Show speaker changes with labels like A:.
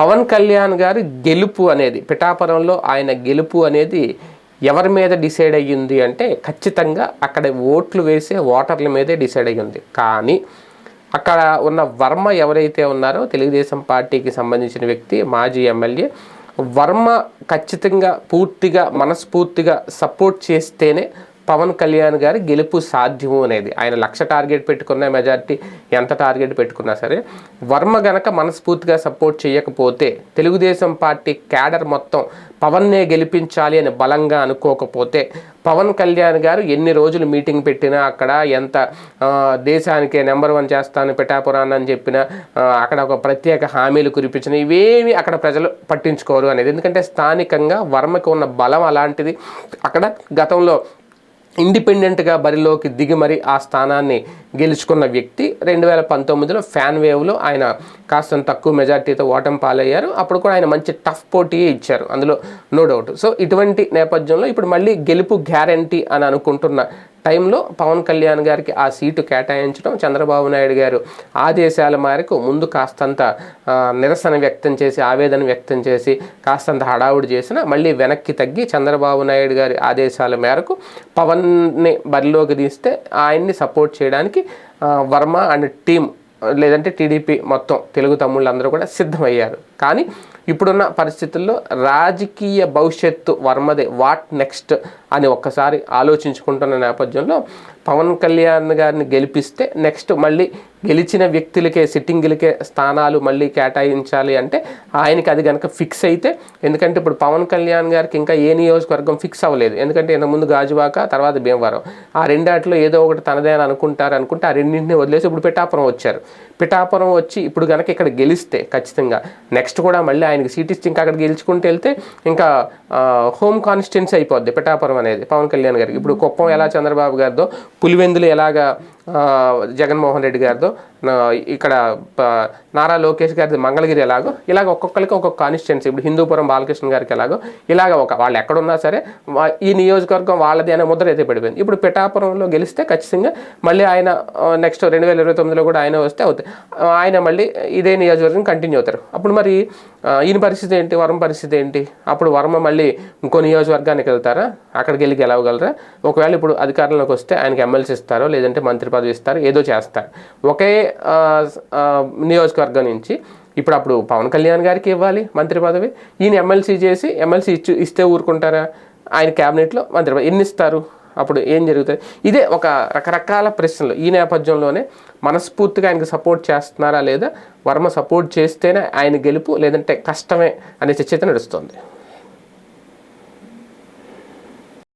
A: పవన్ కళ్యాణ్ గారి గెలుపు అనేది పిఠాపురంలో ఆయన గెలుపు అనేది ఎవరి మీద డిసైడ్ అయ్యింది అంటే ఖచ్చితంగా అక్కడ ఓట్లు వేసే ఓటర్ల మీదే డిసైడ్ అయ్యింది. కానీ అక్కడ ఉన్న వర్మ ఎవరైతే ఉన్నారో తెలుగుదేశం పార్టీకి సంబంధించిన వ్యక్తి మాజీ ఎమ్మెల్యే వర్మ ఖచ్చితంగా పూర్తిగా మనస్ఫూర్తిగా సపోర్ట్ చేస్తేనే పవన్ కళ్యాణ్ గారి గెలుపు సాధ్యము అనేది. ఆయన లక్ష టార్గెట్ పెట్టుకున్న మెజార్టీ ఎంత టార్గెట్ పెట్టుకున్నా సరే వర్మ గనక మనస్ఫూర్తిగా సపోర్ట్ చేయకపోతే తెలుగుదేశం పార్టీ క్యాడర్ మొత్తం పవన్నే గెలిపించాలి అని బలంగా అనుకోకపోతే పవన్ కళ్యాణ్ గారు ఎన్ని రోజులు మీటింగ్ పెట్టినా అక్కడ ఎంత దేశానికే నెంబర్ వన్ చేస్తాను పిఠాపురాన్ని అని చెప్పినా అక్కడ ఒక ప్రత్యేక హామీలు కురిపించిన ఇవేమి అక్కడ ప్రజలు పట్టించుకోరు అనేది. ఎందుకంటే స్థానికంగా వర్మకి ఉన్న బలం అలాంటిది అక్కడ గతంలో ఇండిపెండెంట్గా బరిలోకి దిగి మరి ఆ స్థానాన్ని గెలుచుకున్న వ్యక్తి రెండు వేల పంతొమ్మిదిలో ఫ్యాన్ వేవ్లో ఆయన కాస్త తక్కువ మెజార్టీతో ఓటం పాలయ్యారు. అప్పుడు కూడా ఆయన మంచి టఫ్ పోటీ ఇచ్చారు. అందులో నో డౌట్. సో ఇటువంటి నేపథ్యంలో ఇప్పుడు మళ్ళీ గెలుపు గ్యారంటీ అని అనుకుంటున్న టైంలో పవన్ కళ్యాణ్ గారికి ఆ సీటు కేటాయించడం చంద్రబాబు నాయుడు గారు ఆదేశాల మేరకు ముందు కాస్తంత నిరసన వ్యక్తం చేసి ఆవేదన వ్యక్తం చేసి కాస్తంత హడావుడి చేసిన మళ్ళీ వెనక్కి తగ్గి చంద్రబాబు నాయుడు గారి ఆదేశాల మేరకు పవన్ని బరిలోకి తీస్తే ఆయన్ని సపోర్ట్ చేయడానికి వర్మ అండ్ టీం లేదంటే టీడీపీ మొత్తం తెలుగు తమ్ముళ్ళందరూ కూడా సిద్ధమయ్యారు. కానీ ఇప్పుడున్న పరిస్థితుల్లో రాజకీయ భవిష్యత్తు వర్మదే వాట్ నెక్స్ట్ అని ఒక్కసారి ఆలోచించుకుంటున్న నేపథ్యంలో పవన్ కళ్యాణ్ గారిని గెలిపిస్తే నెక్స్ట్ మళ్ళీ గెలిచిన వ్యక్తులకే సిట్టింగులకే స్థానాలు మళ్ళీ కేటాయించాలి అంటే ఆయనకి అది కనుక ఫిక్స్ అయితే ఎందుకంటే ఇప్పుడు పవన్ కళ్యాణ్ గారికి ఇంకా ఏ నియోజకవర్గం ఫిక్స్ అవ్వలేదు. ఎందుకంటే ఇంతకుముందు గాజువాక తర్వాత భీమవరం. ఆ రెండాటిలో ఏదో ఒకటి తనదే అని అనుకుంటారు అనుకుంటే ఆ రెండింటిని వదిలేసి ఇప్పుడు పిఠాపురం వచ్చారు. పిఠాపురం వచ్చి ఇప్పుడు కనుక ఇక్కడ గెలిస్తే ఖచ్చితంగా నెక్స్ట్ కూడా మళ్ళీ ఆయనకి సీట్ ఇచ్చి ఇంకా అక్కడ గెలుచుకుంటూ వెళ్తే ఇంకా హోమ్ కాన్స్టిట్యున్సీ అయిపోద్ది పిఠాపురం అనేది పవన్ కళ్యాణ్ గారికి. ఇప్పుడు కుప్పం ఎలా చంద్రబాబు గారిదో పులివెందులు ఎలాగా జగన్మోహన్ రెడ్డి గారిదో ఇక్కడ నారా లోకేష్ గారిది మంగళగిరి ఎలాగో ఇలాగ ఒక్కొక్కరికి ఒక్కొక్క కాన్స్టిట్యున్సీ ఇప్పుడు హిందూపురం బాలకృష్ణ గారికి ఎలాగో ఇలాగ ఒక వాళ్ళు ఎక్కడున్నా సరే ఈ నియోజకవర్గం వాళ్ళది అనే ముద్ర అయితే పడిపోయింది. ఇప్పుడు పిఠాపురంలో గెలిస్తే ఖచ్చితంగా మళ్ళీ ఆయన నెక్స్ట్ రెండు వేల ఇరవై తొమ్మిదిలో కూడా ఆయన వస్తే అవుతాయి. ఆయన మళ్ళీ ఇదే నియోజకవర్గం కంటిన్యూ అవుతారు. అప్పుడు మరి ఈయన పరిస్థితి ఏంటి? వర్మ పరిస్థితి ఏంటి? అప్పుడు వర్మ మళ్ళీ ఇంకో నియోజకవర్గానికి వెళ్తారా? అక్కడికి వెళ్ళి గెలవగలరా? ఒకవేళ ఇప్పుడు అధికారంలోకి వస్తే ఆయనకి ఎమ్మెల్సీ ఇస్తారో లేదంటే మంత్రి పదవి ఏదో చేస్తారు. ఒకే నియోజకవర్గం నుంచి ఇప్పుడు అప్పుడు పవన్ కళ్యాణ్ గారికి ఇవ్వాలి మంత్రి పదవి. ఈయన ఎమ్మెల్సీ చేసి ఎమ్మెల్సీ ఇచ్చి ఇస్తే ఊరుకుంటారా? ఆయన క్యాబినెట్లో మంత్రి పదవి ఎన్ని ఇస్తారు అప్పుడు ఏం జరుగుతుంది? ఇదే ఒక రకరకాల ప్రశ్నలు ఈ నేపథ్యంలోనే మనస్ఫూర్తిగా ఆయనకు సపోర్ట్ చేస్తున్నారా లేదా? వర్మ సపోర్ట్ చేస్తేనే ఆయన గెలుపు లేదంటే కష్టమే అనే చర్చ నడుస్తుంది.